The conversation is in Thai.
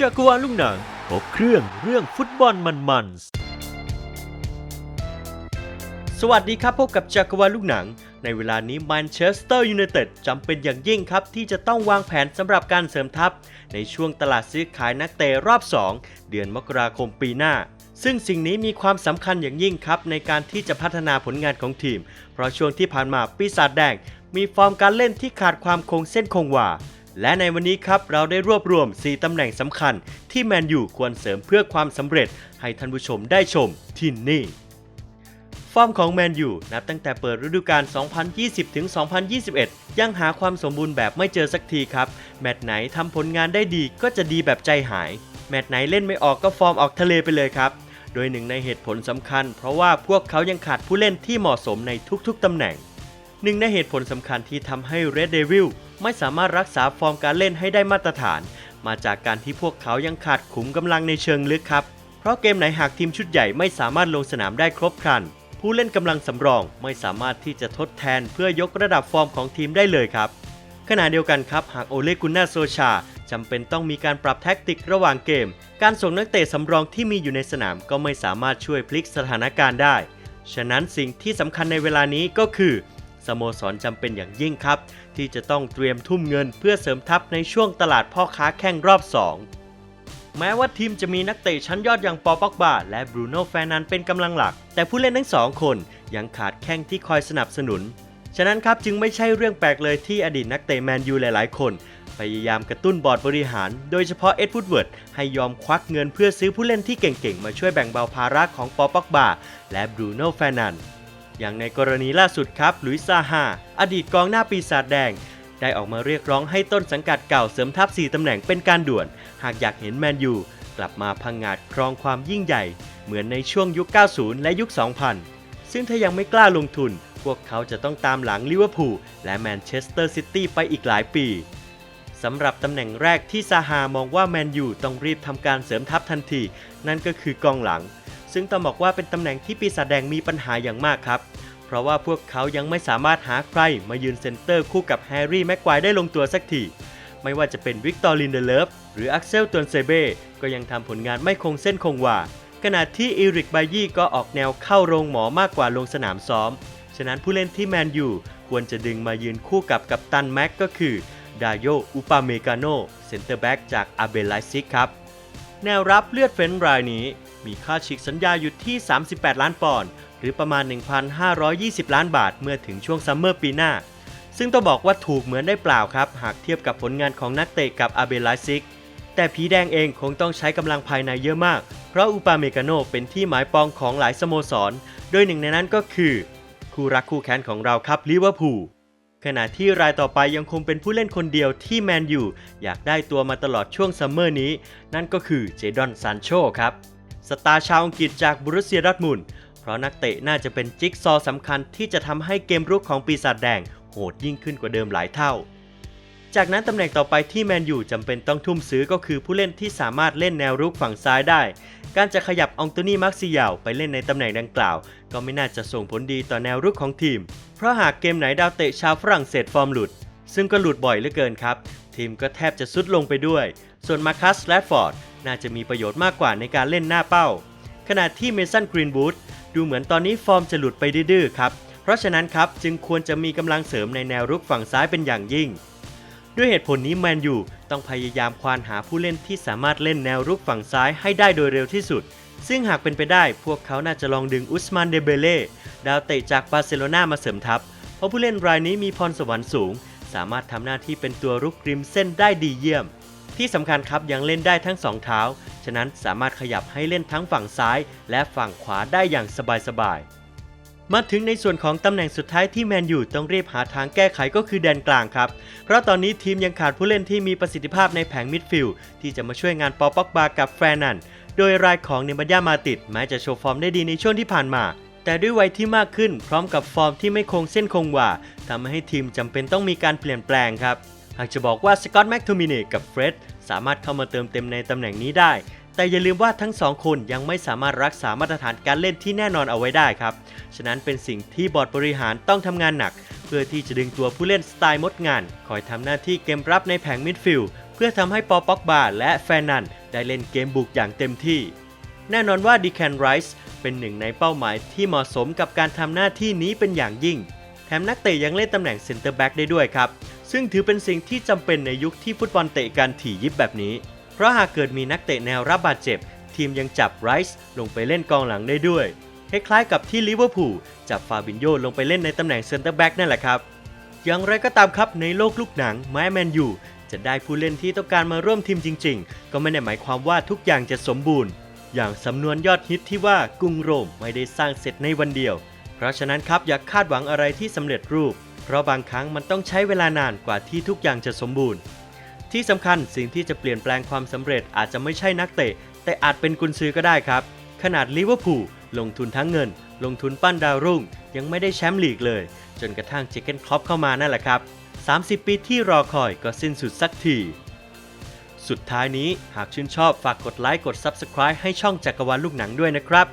จักรวาลลูกหนังครบเครื่องเรื่องฟุตบอลมันๆ สวัสดีครับพบกับจักรวาลลูกหนัง ในเวลานี้แมนเชสเตอร์ยูไนเต็ดจำเป็นอย่างยิ่งครับ ที่จะต้องวางแผนสำหรับการเสริมทัพ ในช่วงตลาดซื้อขายนักเตะรอบ 2 เดือนมกราคมปีหน้าซึ่งสิ่งนี้มีความสำคัญอย่างยิ่งครับ ในการที่จะพัฒนาผลงานของทีม เพราะช่วงที่ผ่านมาปีศาจแดง มีฟอร์มการเล่นที่ขาดความคงเส้นคงวา และในวันนี้ครับเราได้รวบรวม 4 ตำแหน่งสำคัญ ที่แมนยูควรเสริมเพื่อความสำเร็จให้ท่านผู้ชมได้ชมที่นี่ ฟอร์มของแมนยูนับตั้งแต่เปิดฤดูกาล 2020-2021 ยังหาความสมบูรณ์แบบไม่เจอสักทีครับ แมตช์ไหนทำผลงานได้ดีก็จะดีแบบใจหาย แมตช์ไหนเล่นไม่ออกก็ฟอร์มออกทะเลไปเลยครับ โดยหนึ่งในเหตุผลสำคัญ เพราะว่าพวกเขายังขาดผู้เล่นที่เหมาะสมในทุกๆตำแหน่งหนึ่งในเหตุผลสำคัญที่ทำให้ Red Devil ไม่สามารถรักษาฟอร์มการเล่นให้ได้มาตรฐาน มาจากการที่พวกเขายังขาดขุมกำลังในเชิงลึกครับ เพราะเกมไหนหากทีมชุดใหญ่ไม่สามารถลงสนามได้ครบครัน ผู้เล่นกำลังสำรองไม่สามารถที่จะทดแทนเพื่อยกระดับฟอร์มของทีมได้เลยครับ ขณะเดียวกันครับหากโอเลกุนนาโซชาจำเป็นต้องมีการปรับแท็กติกระหว่างเกม การส่งนักเตะสำรองที่มีอยู่ในสนามก็ไม่สามารถช่วยพลิกสถานการณ์ได้ ฉะนั้นสิ่งที่สำคัญในเวลานี้ก็คือ สโมสรจำเป็นอย่างยิ่งครับ ที่จะต้องเตรียมทุ่มเงินเพื่อเสริมทัพในช่วงตลาดพ่อค้าแข่งรอบ 2 แม้ว่าทีมจะมีนักเตะชั้นยอดอย่างปอปอกบาและบรูโน่แฟร์นันเป็นกำลังหลัก แต่ผู้เล่นทั้งสองคนยังขาดแข้งที่คอยสนับสนุน ฉะนั้นครับจึงไม่ใช่เรื่องแปลกเลยที่อดีตนักเตะแมนยูหลายๆ คนพยายามกระตุ้นบอร์ดบริหาร โดยเฉพาะเอ็ดวูดเวิร์ดให้ยอมควักเงินเพื่อซื้อผู้เล่นที่เก่งๆ มาช่วยแบ่งเบาภาระของปอปอกบาและบรูโน่แฟร์นัน อย่างในกรณีล่าสุดครับลุยซาฮาอดีตกองหน้าปีศาจแดง ได้ออกมาเรียกร้องให้ต้นสังกัดเก่าเสริมทัพ 4 ตำแหน่งเป็นการด่วน หากอยากเห็นแมนยูกลับมาพังงาดครองความยิ่งใหญ่ เหมือนในช่วงยุค 90 และยุค 2000 ซึ่งถ้ายังไม่กล้าลงทุน พวกเขาจะต้องตามหลังลิเวอร์พูลและแมนเชสเตอร์ซิตี้ไปอีกหลายปีสำหรับตำแหน่งแรกที่ซาฮามองว่าแมนยูต้องรีบทำการเสริมทัพทันที นั่นก็คือกองหลัง ซึ่งต้องบอกว่าเป็นตำแหน่งที่ปีศาจแดงมีปัญหาอย่างมากครับ เพราะว่าพวกเขายังไม่สามารถหาใครมายืนเซนเตอร์คู่กับแฮร์รี่แม็กควายได้ลงตัวสักที ไม่ว่าจะเป็นวิกตอร์ลินเดเลฟหรืออักเซลตวนเซเบ้ก็ยังทำผลงานไม่คงเส้นคงวาขณะที่อีริกบายี่ก็ออกแนวเข้าโรงหมอมากกว่าลงสนามซ้อม ฉะนั้นผู้เล่นที่แมนยูควรจะดึงมายืนคู่กับกัปตันแม็กก็คือดาโยอุปาเมกาโนเซนเตอร์แบ็กจากอาเบลไลซิกครับ แนวรับเลือดเฟ้นรายนี้ มีค่าฉีกสัญญาอยู่ที่ 38 ล้านปอนด์หรือประมาณ 1,520 ล้านบาทเมื่อถึงช่วงซัมเมอร์ปีหน้า ซึ่งต้องบอกว่าถูกเหมือนได้เปล่าครับ หากเทียบกับผลงานของนักเตะกับอาเบลไลซิก แต่ผีแดงเองคงต้องใช้กำลังภายในเยอะมาก เพราะอุปาเมกาโนเป็นที่หมายปองของหลายสโมสร โดยหนึ่งในนั้นก็คือ คู่รักคู่แค้นของเราครับลิเวอร์พูลขณะที่รายต่อไปยังคงเป็นผู้เล่นคนเดียวที่แมนยูอยากได้ตัวมาตลอดช่วงซัมเมอร์นี้ นั่นก็คือเจดอนซานโชครับ สตาร์ชาวอังกฤษจากบรุเซียดอร์ทมุนเพราะนักเตะน่าจะเป็นจิ๊กซอสำคัญที่จะทำให้เกมรุกของปีศาจแดงโหดยิ่งขึ้นกว่าเดิมหลายเท่า จากนั้นตำแหน่งต่อไปที่แมนยูจำเป็นต้องทุ่มซื้อก็คือผู้เล่นที่สามารถเล่นแนวรุกฝั่งซ้ายได้ การจะขยับอองโตนี่มักซิยาวไปเล่นในตำแหน่งดังกล่าว ก็ไม่น่าจะส่งผลดีต่อแนวรุกของทีม เพราะหากเกมไหนดาวเตะชาวฝรั่งเศสฟอร์มหลุด ซึ่งก็หลุดบ่อยเหลือเกินครับ ทีมก็แทบจะซุดลงไปด้วย ส่วนมาคัสแรดฟอร์ดน่าจะมีประโยชน์มากกว่าในการเล่นหน้าเป้า ขณะที่เมสันกรีนบูธดูเหมือนตอนนี้ฟอร์มจะหลุดไปดื้อครับ เพราะฉะนั้นครับจึงควรจะมีกำลังเสริมในแนวรุกฝั่งซ้ายเป็นอย่างยิ่ง ด้วยเหตุผลนี้แมนยูต้องพยายามควานหาผู้เล่นที่สามารถเล่นแนวรุกฝั่งซ้ายให้ได้โดยเร็วที่สุด ซึ่งหากเป็นไปได้พวกเขาน่าจะลองดึงอุสมานเดเบเล่ดาวเตะจากบาร์เซโลนามาเสริมทัพ เพราะผู้เล่นรายนี้มีพรสวรรค์สูง สามารถทำหน้าที่เป็นตัวรุกริมเส้นได้ดีเยี่ยม ที่สำคัญครับยังเล่นได้ทั้งสองเท้า ฉะนั้นสามารถขยับให้เล่นทั้งฝั่งซ้าย และฝั่งขวาได้อย่างสบายๆ มาถึงในส่วนของตำแหน่งสุดท้ายที่แมนยูต้องรีบหาทางแก้ไขก็คือแดนกลางครับ เพราะตอนนี้ทีมยังขาดผู้เล่นที่มีประสิทธิภาพในแผงมิดฟิลด์ที่จะมาช่วยงานปอปอกบากับแฟรนันโดยรายของเนบัญญามาติดแม้จะโชว์ฟอร์มได้ดีในช่วงที่ผ่านมาแต่ด้วยวัยที่มากขึ้นพร้อมกับฟอร์มที่ไม่คงเส้นคงวาทำให้ทีมจำเป็นต้องมีการเปลี่ยนแปลงครับ หากจะบอกว่าสกอตแม็กโทมินีกับเฟร็ดสามารถเข้ามาเติมเต็มในตำแหน่งนี้ได้ แต่อย่าลืมว่าทั้งสองคนยังไม่สามารถรักษามาตรฐานการเล่นที่แน่นอนเอาไว้ได้ครับ ฉะนั้นเป็นสิ่งที่บอร์ดบริหารต้องทำงานหนัก เพื่อที่จะดึงตัวผู้เล่นสไตล์มดงาน คอยทำหน้าที่เกมรับในแผงมิดฟิลด์เพื่อทำให้ปอป็อกบาและแฟนนันได้เล่นเกมบุกอย่างเต็มที่ แน่นอนว่าดีแคนไรส์เป็นหนึ่งในเป้าหมายที่เหมาะสมกับการทำหน้าที่นี้เป็นอย่างยิ่ง แถมนักเตะยังเล่นตำแหน่งเซนเตอร์แบ็กได้ด้วยครับ ซึ่งถือเป็นสิ่งที่จำเป็นในยุคที่ฟุตบอลเตะกันถี่ยิบแบบนี้ เพราะหากเกิดมีนักเตะแนวรับบาดเจ็บ ทีมยังจับไรส์ลงไปเล่นกองหลังได้ด้วย คล้ายๆกับที่ลิเวอร์พูลจับฟาบินโยลงไปเล่นในตำแหน่งเซนเตอร์แบ็กนั่นแหละครับ อย่างไรก็ตามครับในโลกลูกหนังแม้แมนยูจะได้ผู้เล่นที่ต้องการมาร่วมทีมจริง ๆ ก็ไม่ได้หมายความว่าทุกอย่างจะสมบูรณ์ อย่างสำนวนยอดฮิตที่ว่า กรุงโรมไม่ได้สร้างเสร็จในวันเดียว เพราะฉะนั้นครับอย่าคาดหวังอะไรที่สำเร็จรูป เพราะบางครั้งมันต้องใช้เวลานานกว่าที่ทุกอย่างจะสมบูรณ์ ที่สำคัญสิ่งที่จะเปลี่ยนแปลงความสำเร็จอาจจะไม่ใช่นักเตะ แต่อาจเป็นกุนซือก็ได้ครับ ขนาดลิเวอร์พูลลงทุนทั้งเงิน ลงทุนปั้นดาวรุ่ง ยังไม่ได้แชมป์ลีกเลย จนกระทั่งเจเกนคล็อปเข้ามานั่นแหละครับ 30 ปีที่รอคอยก็สิ้นสุดสักทีสุดท้ายนี้หากชื่นชอบฝากกดไลค์กด Subscribe ให้ช่องจักรวาลลูกหนังด้วยนะครับ